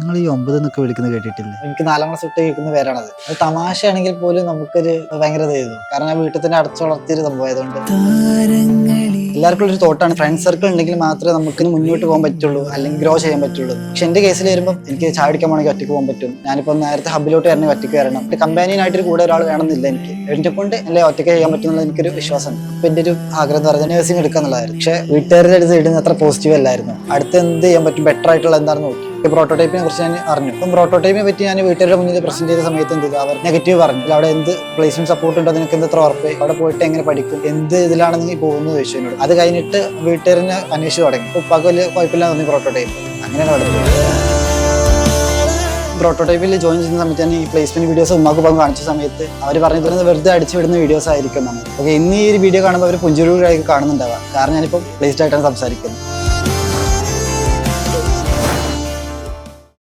നിങ്ങൾ ഈ ഒമ്പത് എന്നൊക്കെ വിളിക്കുന്നത് കേട്ടിട്ടില്ലേ? എനിക്ക് നാലാം ക്ലാസ് തൊട്ട് കേൾക്കുന്ന പേരാണത്. അത് തമാശയാണെങ്കിൽ പോലും നമുക്കൊരു ഭയങ്കര ചെയ്തു. കാരണം ഞാൻ വീട്ടിൽ തന്നെ അടച്ചു വളർത്തിയൊരു സംഭവം ആയതുകൊണ്ട് എല്ലാവർക്കും ഒരു തോട്ടാണ്. ഫ്രണ്ട് സർക്കിൾ ഉണ്ടെങ്കിൽ മാത്രമേ നമുക്ക് മുന്നോട്ട് പോകാൻ പറ്റുള്ളൂ. അല്ലെങ്കിൽ ഗ്രോ ചെയ്യാൻ പറ്റുള്ളൂ. പക്ഷെ എന്റെ കേസിൽ വരുമ്പോൾ എനിക്ക് ചായ അടിക്കാൻ പോകണമെങ്കിൽ ഒറ്റയ്ക്ക് പോകാൻ പറ്റും. ഞാനിപ്പോൾ നേരത്തെ ഹബിലോട്ട് വരണമെങ്കിൽ ഒറ്റയ്ക്ക് വരണം. കമ്പാനിയൻ ആയിട്ട് കൂടെ ഒരാൾ വേണമെന്നില്ല എനിക്ക്. എന്നെ കൊണ്ട് എല്ലാം ഒറ്റയ്ക്ക് ചെയ്യാൻ പറ്റുന്നുള്ള എനിക്കൊരു വിശ്വാസമുണ്ട് അപ്പൊ എന്റെ ഒരു ആഗ്രഹം എന്ന് നേഴ്സിംഗ് നഴ്സിംഗ് എടുക്കാന്നുള്ളതായിരുന്നു. പക്ഷെ വീട്ടുകാരുടെ അടുത്ത് ഇടുന്ന അത്ര പോസിറ്റീവ് അല്ലായിരുന്നു. അടുത്ത് എന്ത് ചെയ്യാൻ പറ്റും? ബെറ്റർ ആയിട്ടുള്ള എന്താണെന്ന് നോക്കി. പ്രോട്ടോടൈപ്പിനെ കുറിച്ച് ഞാൻ അറിഞ്ഞു. അപ്പം പ്രോട്ടോടൈപ്പിനെ പറ്റി ഞാൻ വീട്ടുകാരുടെ മുന്നിൽ പ്രസന്റ് ചെയ്ത സമയത്ത് എന്ത് അവർ നെഗറ്റീവ് പറഞ്ഞു. അവിടെ എന്ത് പ്ലേസ്മെന്റ് സപ്പോർട്ട് ഉണ്ടോ? നിനക്ക് എന്ത് ഉറപ്പ് അവിടെ പോയിട്ട് എങ്ങനെ പഠിക്കും? എന്ത് ഇതിലാണ് നീ പോകുന്നത് ചോദിച്ചു എന്നോട്. അത് കഴിഞ്ഞിട്ട് വീട്ടുകാരനെ അന്വേഷിച്ച് തുടങ്ങി. ഉപ്പാക്ക് വലിയ കുഴപ്പമില്ല തോന്നി പ്രോട്ടോടൈപ്പ് അങ്ങനെയാണ് പഠിച്ചത് പ്രോട്ടോടൈപ്പിൽ ജോയിൻ ചെയ്യുന്ന സമയത്ത് ഈ പ്ലേസ്മെന്റ് വീഡിയോസ് ഉമ്മാക്ക് പോകാൻ കാണിച്ച സമയത്ത് അവർ പറഞ്ഞു തരുന്നത് വെറുതെ അടിച്ചു വിടുന്ന വീഡിയോസ് ആയിരിക്കും നമ്മൾ ഓക്കെ ഇന്ന് ഈ ഒരു വീഡിയോ കാണുമ്പോൾ അവർ പുഞ്ചിരി കാണുന്നുണ്ടാവാം. കാരണം ഞാനിപ്പോൾ പ്ലേസ്ഡ് ആയിട്ടാണ് സംസാരിക്കുന്നത്.